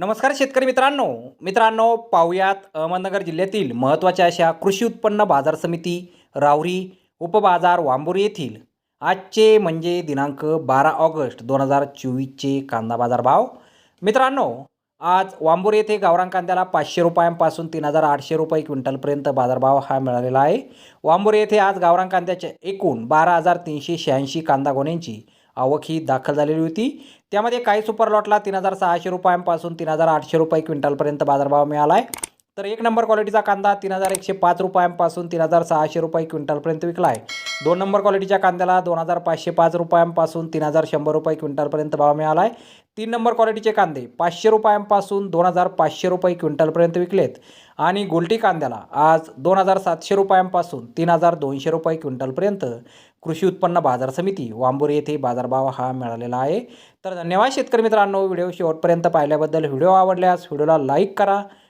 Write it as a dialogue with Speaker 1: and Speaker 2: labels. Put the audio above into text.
Speaker 1: नमस्कार शेतकरी मित्रांनो. मित्रांनो पाहुयात अहमदनगर जिल्ह्यातील महत्त्वाच्या अशा कृषी उत्पन्न बाजार समिती रावरी उपबाजार वांबोरी येथील. आजचे म्हणजे दिनांक बारा ऑगस्ट दोन हजार चोवीसचे कांदा बाजार भाव मित्रांनो आज वांबोरी येथे गावरान कांद्याला पाचशे रुपयांपासून तीन हजार आठशे रुपये क्विंटलपर्यंत बाजारभाव हा मिळालेला आहे. वांबोरी येथे आज गावरान कांद्याच्या एकूण बारा हजार तीनशे शहाऐंशी कांदा गोण्यांची आवक ही दाखल झालेली होती. त्यामध्ये काही सुपर लॉटला तीन हजार सहाशे रुपयांपासून तीन हजार आठशे रुपये क्विंटलपर्यंत बाजारभाव मिळाला आहे तर एक नंबर क्वालिटीचा कांदा तीन हजार एकशे पाच रुपयांपासून तीन हजार सहाशे रुपये क्विंटलपर्यंत विकला आहे. दोन नंबर क्वालिटीच्या कांद्याला दोन हजार पाचशे पाच रुपयांपासून तीन हजार शंभर रुपये क्विंटलपर्यंत भाव मिळाला आहे. तीन नंबर क्वालिटीचे कांदे पाचशे रुपयांपासून दोन हजार पाचशे रुपये क्विंटलपर्यंत विकलेत. आणि गोलटी कांद्याला आज दोन हजार सातशे रुपयांपासून तीन हजार दोनशे रुपये क्विंटलपर्यंत कृषी उत्पन्न बाजार समिती वांबुरी येथे बाजारभाव हा मिळालेला आहे. तर धन्यवाद शेतकरी मित्रांनो व्हिडिओ शेवटपर्यंत पाहिल्याबद्दल व्हिडिओ आवडल्यास व्हिडिओला लाईक करा.